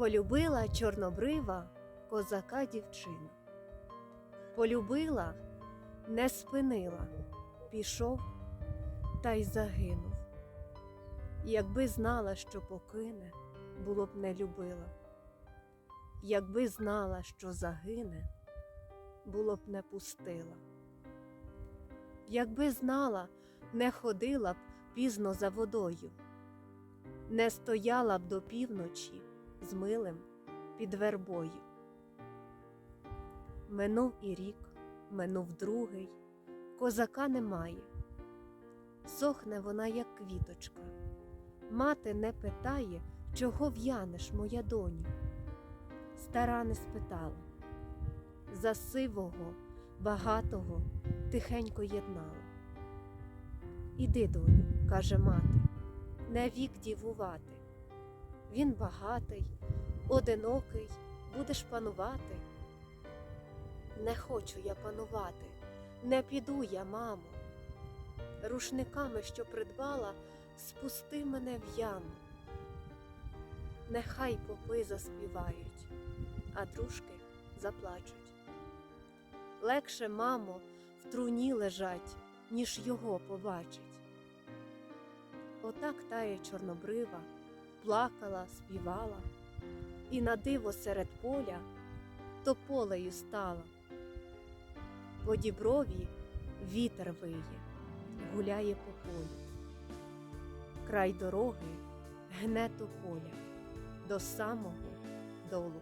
Полюбила чорнобрива козака дівчина. Полюбила, не спинила, пішов та й загинув. Якби знала, що покине, було б не любила. Якби знала, що загине, було б не пустила. Якби знала, не ходила б пізно за водою, не стояла б до півночі з милим під вербою. Минув і рік, минув другий, козака немає. Сохне вона, як квіточка. Мати не питає, чого в'янеш, моя доню. Стара не спитала. За сивого, багатого тихенько єднала. Іди, доню, каже мати, не вік дівувати. Він багатий, одинокий, будеш панувати. Не хочу я панувати, не піду я, мамо. Рушниками, що придбала, спусти мене в яму. Нехай попи заспівають, а дружки заплачуть. Легше, мамо, в труні лежать, ніж його побачить. Отак тає чорнобрива, плакала, співала, і на диво серед поля тополею стала. По діброві вітер виє, гуляє по полю. Край дороги гне тополя до самого долу.